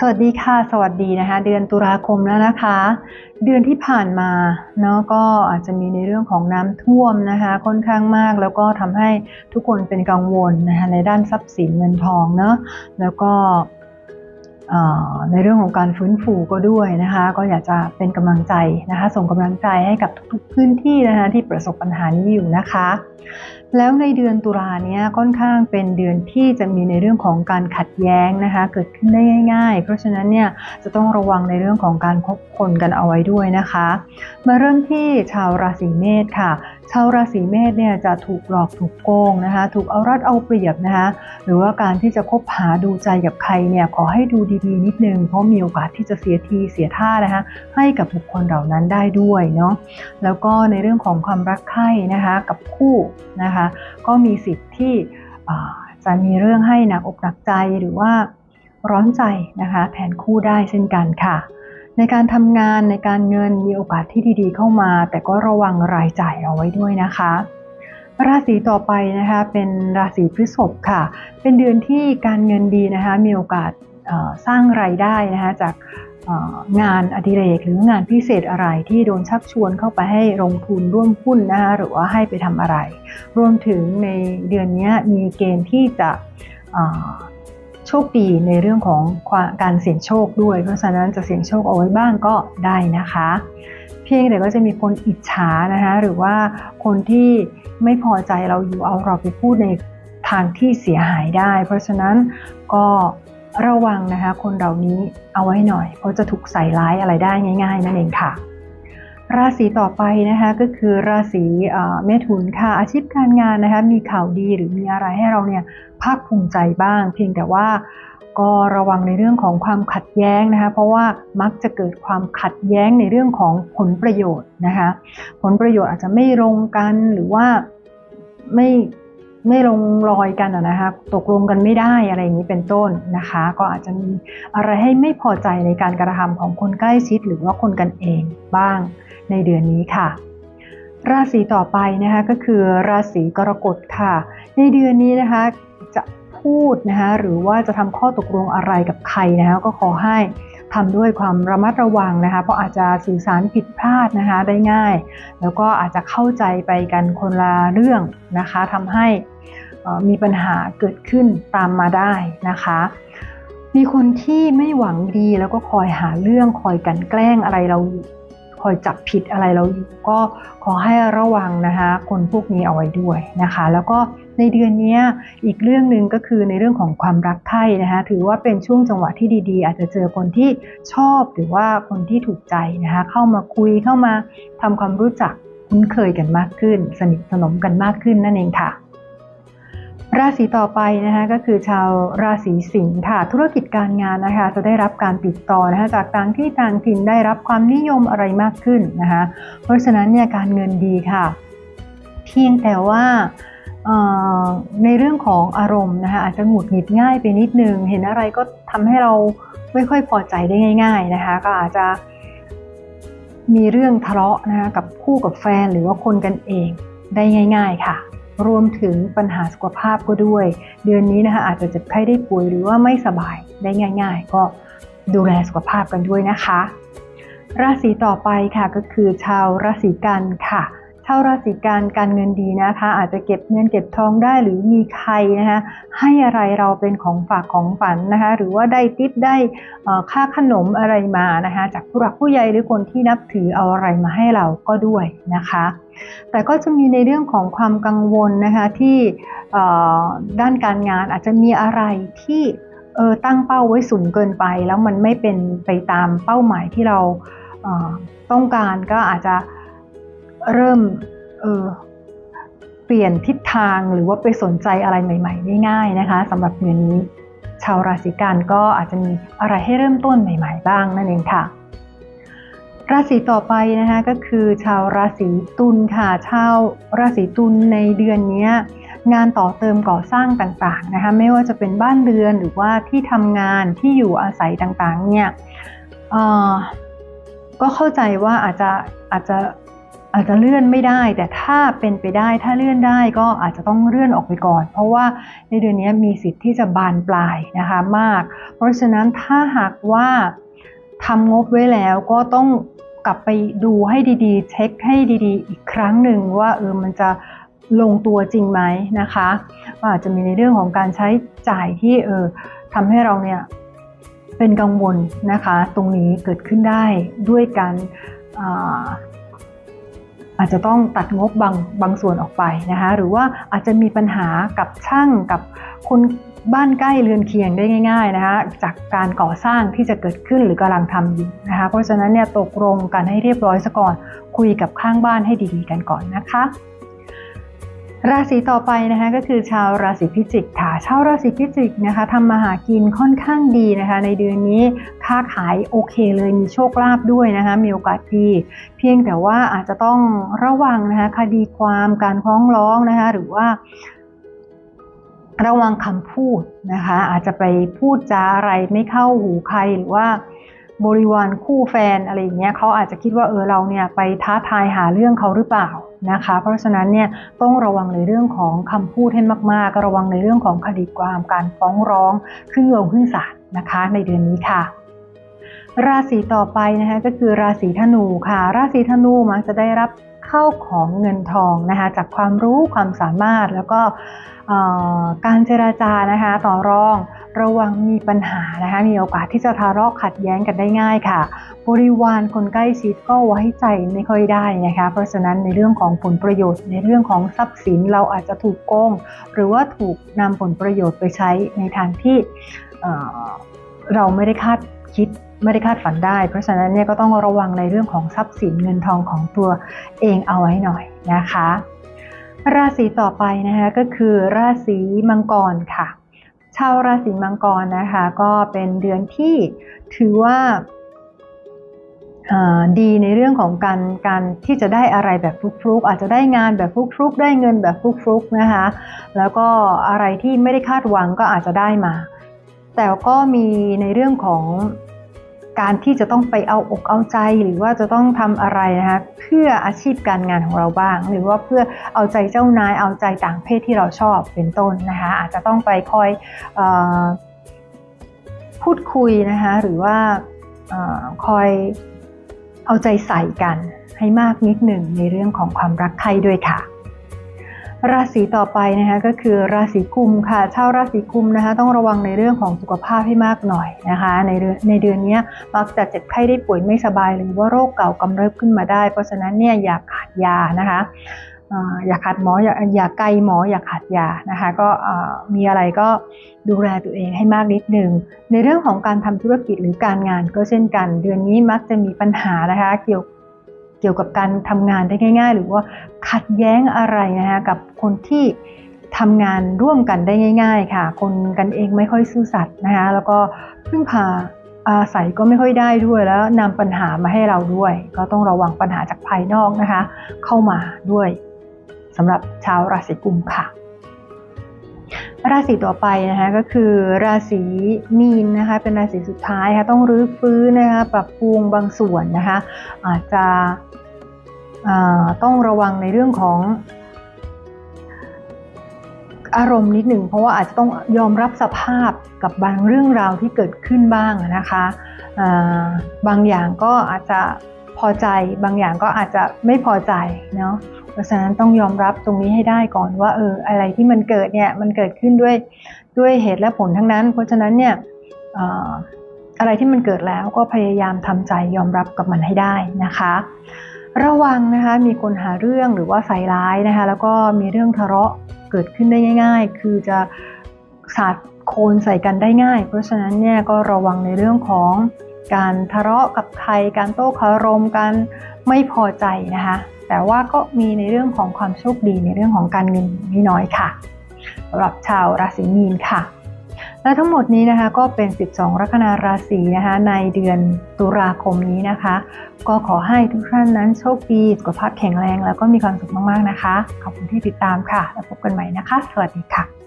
สวัสดีค่ะ สวัสดีนะคะ เดือนตุลาคมแล้วนะคะ เดือนที่ผ่านมาเนาะก็อาจจะมีในเรื่องของน้ำท่วมนะคะ ค่อนข้างมากแล้วก็ทำให้ทุกคนเป็นกังวลนะคะในด้านทรัพย์สินเงินทองเนาะแล้วก็ ในเรื่องของการฟื้นฟูก็ด้วยนะคะ ก็อยากจะเป็นกำลังใจนะคะ ส่งกำลังใจให้กับทุกๆพื้นที่นะคะที่ประสบปัญหานี้อยู่นะคะ แล้วในเดือนตุลาเนี้ยค่อนข้างเป็นเดือนที่จะมีในเรื่องของการขัดแย้งนะคะ เกิดขึ้นได้ง่าย ๆ เพราะฉะนั้นเนี่ยจะต้องระวังในเรื่องของการคบคนกันเอาไว้ด้วยนะคะ มาเริ่มที่ชาวราศีเมษค่ะ ชาวราศีเมษเนี่ยจะถูกหลอกถูกโกงนะคะ ถูกเอารัดเอาเปรียบนะคะ หรือว่าการที่จะคบหาดูใจกับใครเนี่ยขอให้ดูดีๆ นิดนึง เพราะมีโอกาสที่จะเสียทีเสียท่านะคะ ให้กับบุคคลเหล่านั้นได้ด้วยเนาะ แล้วก็ในเรื่องของความรักใคร่นะคะกับคู่นะคะ ก็มีสิทธิ์ที่จะมีเรื่องให้หนักอกหนักใจหรือว่าร้อนใจนะคะแทนคู่ได้เช่นกันค่ะ ในการทำงานในการเงินมีโอกาสที่ดีๆ เข้ามา แต่ก็ระวังรายจ่ายเอาไว้ด้วยนะคะ ราศีต่อไปนะคะเป็นราศีพฤษภค่ะ เป็นเดือนที่การเงินดีนะคะมีโอกาสสร้างรายได้นะคะจากงานอดิเรกหรืองานพิเศษอะไรที่โดนชักชวนเข้าไปให้ลงทุนร่วมหุ้นนะคะหรือว่าให้ไปทำอะไร รวมถึงในเดือนนี้มีเกณฑ์ที่จะ โชคดีในเรื่องของการเสี่ยงโชคด้วย เพราะฉะนั้นจะเสี่ยงโชคเอาไว้บ้างก็ได้นะคะ เพียงแต่ก็จะมีคนอิจฉานะคะหรือว่าคนที่ไม่พอใจเราอยู่เอาเราไปพูดในทางที่เสียหายได้ เพราะฉะนั้นก็ระวังนะคะคนเหล่านี้เอาไว้หน่อย เพราะจะถูกใส่ร้ายอะไรได้ง่าย ๆ นั่นเองค่ะ ราศีต่อไปนะคะก็คือราศีเมถุนค่ะอาชีพการงานนะคะมีข่าวดีหรือมีอะไรให้เราเนี่ยภาคภูมิใจบ้าง เพียงแต่ว่าก็ระวังในเรื่องของความขัดแย้งนะคะเพราะว่ามักจะเกิดความขัดแย้งในเรื่องของผลประโยชน์นะคะผลประโยชน์อาจจะไม่ลงกันหรือว่าไม่ ไม่ลงรอยกันนะคะตกลงกันไม่ได้อะไรอย่างนี้เป็นต้นนะคะ ก็อาจจะมีอะไรให้ไม่พอใจในการกระทำของคนใกล้ชิด หรือว่าคนกันเองบ้างในเดือนนี้ค่ะ ราศีต่อไปนะคะก็คือราศีกรกฎค่ะ ในเดือนนี้นะคะจะพูดนะคะหรือว่าจะทำข้อตกลงอะไรกับใครนะคะก็ขอให้ ทำด้วยความระมัดระวังนะคะ เพราะอาจจะสื่อสารผิดพลาดนะคะได้ง่าย แล้วก็อาจจะเข้าใจไปกันคนละเรื่องนะคะทำให้มีปัญหาเกิดขึ้นตามมาได้นะคะ มีคนที่ไม่หวังดีแล้วก็คอยหาเรื่องคอยกันแกล้งอะไรเรา อยจับผิดอะไรเราอยู่ก็ขอให้ระวังนะคะคนพวกนี้เอาไว้ด้วยนะคะ แล้วก็ในเดือนนี้อีกเรื่องหนึ่งก็คือในเรื่องของความรักใคร่นะคะถือว่าเป็นช่วงจังหวะที่ดี ๆ อาจจะเจอคนที่ชอบหรือว่าคนที่ถูกใจนะคะเข้ามาคุยเข้ามาทำความรู้จักคุ้นเคยกันมากขึ้น สนิทสนมกันมากขึ้นนั่นเองค่ะ ราศีต่อไปนะคะก็คือชาวราศีสิงค์ค่ะ ธุรกิจการงานนะคะจะได้รับการติดต่อนะคะจากต่างที่ต่างถิ่นได้รับความนิยมอะไรมากขึ้นนะคะเพราะฉะนั้นเนี่ยการเงินดีค่ะ เพียงแต่ว่าในเรื่องของอารมณ์นะคะอาจจะหงุดหงิดง่ายไปนิดนึง เห็นอะไรก็ทำให้เราไม่ค่อยพอใจได้ง่าย ๆนะคะ ก็อาจจะมีเรื่องทะเลาะนะคะกับคู่กับแฟนหรือว่าคนกันเองได้ง่าย ๆ ค่ะ รวมถึงปัญหาสุขภาพก็ด้วย เดือนนี้นะคะอาจจะเจ็บไข้ได้ป่วยหรือว่าไม่สบายได้ง่าย ๆ ก็ดูแลสุขภาพกันด้วยนะคะ ราศีต่อไปค่ะก็คือชาวราศีกันค่ะ ชาวราศีกันการเงินดีนะคะ อาจจะเก็บเงินเก็บทองได้หรือมีใครนะคะให้อะไรเราเป็นของฝากของฝันนะคะ หรือว่าได้ติปได้ค่าขนมอะไรมานะคะ จากผู้หลักผู้ใหญ่หรือคนที่นับถือเอาอะไรมาให้เราก็ด้วยนะคะ แต่ก็จะมีในเรื่องของความกังวลนะคะที่ด้านการงานอาจจะมีอะไรที่เออตั้งเป้าไว้สูงเกินไป แล้วมันไม่เป็นไปตามเป้าหมายที่เราต้องการก็อาจจะ เริ่มเออเปลี่ยนทิศทางหรือว่าไปสนใจอะไรใหม่ๆได้ง่ายนะคะสำหรับเดือนนี้ ชาวราศีกันก็อาจจะมีอะไรให้เริ่มต้นใหม่ ๆ บ้างนั่นเองค่ะ ราศีต่อไปนะคะก็คือชาวราศีตุลค่ะชาวราศีตุลในเดือนนี้งานต่อเติมก่อสร้างต่างๆนะคะไม่ว่าจะเป็นบ้านเรือนหรือว่าที่ทำงานที่อยู่อาศัยต่างๆเนี่ยก็เข้าใจว่าอาจจะอาจจะ อาจจะเลื่อนไม่ได้ แต่ถ้าเป็นไปได้ถ้าเลื่อนได้ก็อาจจะต้องเลื่อนออกไปก่อน เพราะว่าในเดือนนี้มีสิทธิ์ที่จะบานปลายนะคะมาก เพราะฉะนั้นถ้าหากว่าทำงบไว้แล้วก็ต้องกลับไปดูให้ดีๆ เช็คให้ดีๆ อีกครั้งหนึ่งว่าเออมันจะลงตัวจริงไหมนะคะอาจจะมีในเรื่องของการใช้จ่ายที่เออทำให้เราเนี่ยเป็นกังวลนะคะ ตรงนี้เกิดขึ้นได้ด้วยการ อาอาจจะต้องตัดงบบางบางส่วนออกไปนะคะหรือว่าอาจจะมีปัญหากับช่างกับคนบ้านใกล้เรือนเคียงได้ง่ายๆนะคะจากการก่อสร้างที่จะเกิดขึ้นหรือกำลังทำอยู่นะคะเพราะฉะนั้นเนี่ยตกลงกันให้เรียบร้อยซะก่อนคุยกับข้างบ้านให้ดีๆกันก่อนนะคะ ราศีต่อไปนะคะก็คือชาวราศีพิจิกค่ะ ชาวราศีพิจิกนะคะทำมาหากินค่อนข้างดีนะคะ ในเดือนนี้ค้าขายโอเคเลยมีโชคลาภด้วยนะคะมีโอกาสดี เพียงแต่ว่าอาจจะต้องระวังนะคะคดีความการฟ้องร้องนะคะหรือว่าระวังคำพูดนะคะอาจจะไปพูดจาอะไรไม่เข้าหูใครหรือว่า บริวารคู่แฟนอะไรอย่างเงี้ยเขาอาจจะคิดว่าเออเราเนี่ยไปท้าทายหาเรื่องเขาหรือเปล่านะคะ เพราะฉะนั้นเนี่ยต้องระวังในเรื่องของคำพูดให้มากๆ ระวังในเรื่องของคดีความการฟ้องร้องขึ้นลงขึ้นศาลนะคะ ในเดือนนี้ค่ะราศีต่อไปนะคะก็คือราศีธนูค่ะ ราศีธนูมักจะได้รับเข้าของเงินทองนะคะจากความรู้ความสามารถแล้วก็การเจราจานะคะต่อรอง ระวังมีปัญหานะคะมีโอกาสที่จะทะเลาะขัดแย้งกันได้ง่ายค่ะ บริวารคนใกล้ชิดก็ไว้ใจไม่ค่อยได้นะคะ เพราะฉะนั้นในเรื่องของผลประโยชน์ ในเรื่องของทรัพย์สินเราอาจจะถูกโกง หรือว่าถูกนำผลประโยชน์ไปใช้ในทางที่เเราไม่ได้คาดคิดไม่ได้คาดฝันได้ เพราะฉะนั้นเนี่ยก็ต้องระวังในเรื่องของทรัพย์สินเงินทองของตัวเองเอาไว้หน่อยนะคะ ราศีต่อไปนะคะก็คือราศีมังกรค่ะ ชาวราศีมังกรนะคะ ก็เป็นเดือนที่ถือว่าดีในเรื่องของการการที่จะได้อะไรแบบฟลุกๆ อาจจะได้งานแบบฟลุกๆ ได้เงินแบบฟลุกๆนะคะ แล้วก็อะไรที่ไม่ได้คาดหวังก็อาจจะได้มา แต่ก็มีในเรื่องของ การที่จะต้องไปเอาอกเอาใจหรือว่าจะต้องทำอะไรนะคะเพื่ออาชีพการงานของเราบ้าง หรือว่าเพื่อเอาใจเจ้านายเอาใจต่างเพศที่เราชอบเป็นต้นนะคะอาจจะต้องไปคอยอพูดคุยนะคะหรือว่าอคอยเอาใจใส่กันให้มากนิดหนึ่งในเรื่องของความรักใครด้วยค่ะ ราศีต่อไปนะคะก็คือราศีกุมค่ะชาวราศีกุมนะคะต้องระวังในเรื่องของสุขภาพให้มากหน่อยนะคะในเดือนในเดือนนี้มักจะเจ็บไข้ได้ป่วยไม่สบาย หรือว่าโรคเก่ากำเริบขึ้นมาได้ เพราะฉะนั้นเนี่ยอย่าขาดยานะคะอย่าขาดหมออย่าอย่าไกลหมออย่าขาดยานะคะก็มีอะไรก็ดูแลตัวเองให้มากนิดหนึ่งในเรื่องของการทำธุรกิจหรือการงานก็เช่นกัน เดือนนี้มักจะมีปัญหานะคะเกี่ยว กี่ยวกับการทำงานได้ง่าย ๆ หรือว่าขัดแย้งอะไรนะคะกับคนที่ทำงานร่วมกันได้ง่าย ๆ ค่ะ คนกันเองไม่ค่อยซื่อสัตย์นะคะแล้วก็พึ่งพาอาศัยก็ไม่ค่อยได้ด้วยแล้วนำปัญหามาให้เราด้วย ก็ต้องระวังปัญหาจากภายนอกนะคะ เข้ามาด้วยสำหรับชาวราศีกุมค่ะ ราศีต่อไปนะคะก็คือราศีมีนนะคะเป็นราศีสุดท้ายค่ะต้องรื้อฟื้นนะคะปรับปรุงบางส่วนนะคะอาจจะต้องระวังในเรื่องของอารมณ์นิดหนึ่งเพราะว่าอาจจะต้องยอมรับสภาพกับบางเรื่องราวที่เกิดขึ้นบ้างนะคะบางอย่างก็อาจจะพอใจบางอย่างก็อาจจะไม่พอใจเนาะ เพราะฉะนั้นต้องยอมรับตรงนี้ให้ได้ก่อนว่าเอออะไรที่มันเกิดเนี่ยมันเกิดขึ้นด้วยด้วยเหตุและผลทั้งนั้น เพราะฉะนั้นเนี่ยอะไรที่มันเกิดแล้วก็พยายามทำใจยอมรับกับมันให้ได้นะคะ ระวังนะคะมีคนหาเรื่องหรือว่าใส่ร้ายนะคะแล้วก็มีเรื่องทะเลาะเกิดขึ้นได้ง่าย ๆ คือจะสาดโคลนใส่กันได้ง่าย เพราะฉะนั้นเนี่ยก็ระวังในเรื่องของการทะเลาะกับใครการโต้คารมการไม่พอใจนะคะ แต่ว่าก็มีในเรื่องของความโชคดีในเรื่องของการเงินไม่น้อยค่ะสำหรับชาวราศีมีนค่ะ และทั้งหมดนี้นะคะก็เป็น 12 ลัคนาราศีนะคะในเดือนตุลาคมนี้นะคะ ก็ขอให้ทุกท่านนั้นโชคดีสุขภาพแข็งแรงแล้วก็มีความสุขมากๆนะคะ ขอบคุณที่ติดตามค่ะ แล้วพบกันใหม่นะคะ สวัสดีค่ะ